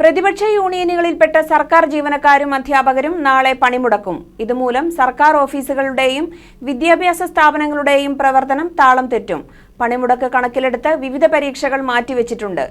പ്രതിപക്ഷ യൂണിയനുകളിൽപ്പെട്ട സർക്കാർ ജീവനക്കാരും അധ്യാപകരും നാളെ പണിമുടക്കും. ഇതുമൂലം സർക്കാർ ഓഫീസുകളുടെയും വിദ്യാഭ്യാസ സ്ഥാപനങ്ങളുടെയും പ്രവർത്തനം താളം തെറ്റും. പണിമുടക്ക് കണക്കിലെടുത്ത് വിവിധ പരീക്ഷകൾ മാറ്റിവെച്ചിട്ടുണ്ട്.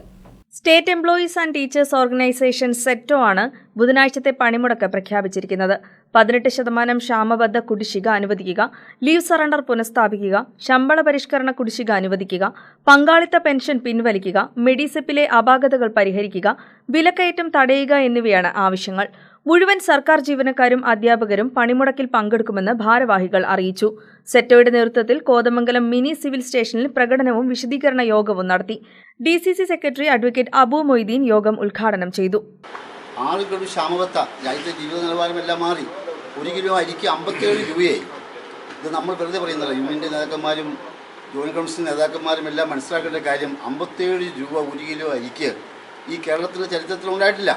State employees and teachers organisation SETO ആണ് ബുധനാഴ്ചത്തെ പണിമുടക്ക് പ്രഖ്യാപിച്ചിരിക്കുന്നത്. പതിനെട്ട് ശതമാനം ക്ഷാമബദ്ധ കുടിശ്ശിക അനുവദിക്കുക ലീവ് സറണ്ടർ പുനഃസ്ഥാപിക്കുക ശമ്പള പരിഷ്കരണ കുടിശ്ശിക അനുവദിക്കുക പങ്കാളിത്ത പെൻഷൻ പിൻവലിക്കുക മെഡിസെപ്പിലെ അപാകതകൾ പരിഹരിക്കുക വിലക്കയറ്റം തടയുക എന്നിവയാണ് ആവശ്യങ്ങൾ. മുഴുവൻ സർക്കാർ ജീവനക്കാരും അധ്യാപകരും പണിമുടക്കിൽ പങ്കെടുക്കുമെന്ന് ഭാരവാഹികൾ അറിയിച്ചു. സെറ്റോയുടെ നേതൃത്വത്തിൽ കോതമംഗലം മിനി സിവിൽ സ്റ്റേഷനിൽ പ്രകടനവും വിശദീകരണ യോഗവും നടത്തി. D C C secretary advocate Abu Moideen യോഗം ഉദ്ഘാടനം ചെയ്തു. ക്ഷാമവത്ത മാറി. കിലോ രൂപയായി. ഇത് നമ്മൾ വെറുതെ പറയുന്നില്ല യൂണിയന്റെ നേതാക്കന്മാരും ജോയിൻ കൗൺസിൽ നേതാക്കന്മാരും എല്ലാം മനസ്സിലാക്കേണ്ട കാര്യം അമ്പത്തേഴ് രൂപ ഒരു കിലോ അരിക്ക് ഈ കേരളത്തിലെ ചരിത്രത്തിൽ ഉണ്ടായിട്ടില്ല.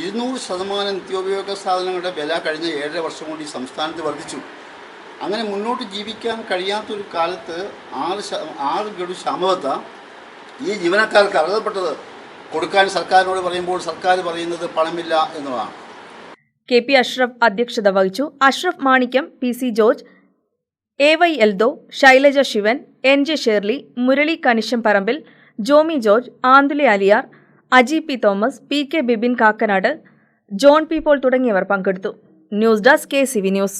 ഇരുന്നൂറ് ശതമാനം നിത്യോപയോഗ സാധനങ്ങളുടെ വില കഴിഞ്ഞ ഏഴര വർഷം കൊണ്ട് ഈ സംസ്ഥാനത്ത് വർദ്ധിച്ചു. അങ്ങനെ മുന്നോട്ട് ജീവിക്കാൻ കഴിയാത്തൊരു കാലത്ത് ആറ് ആറ് ഗഡു ക്ഷാമബത്ത ഈ ജീവനക്കാർക്ക് അർഹതപ്പെട്ടത് കൊടുക്കാൻ സർക്കാരിനോട് പറയുമ്പോൾ സർക്കാർ പറയുന്നത് പണമില്ല എന്നതാണ്. കെ പി അഷ്റഫ് അധ്യക്ഷത വഹിച്ചു. Ashraf Manikyam P C George A Y Eldho Shailaja Sivan N J Shirley Murali Kanisham Parambil Jomy George Antulay Aliyar Aji P Thomas P K Bibin Kakkanad John P Paul തുടങ്ങിയവർ പങ്കെടുത്തു. News desk K C V news.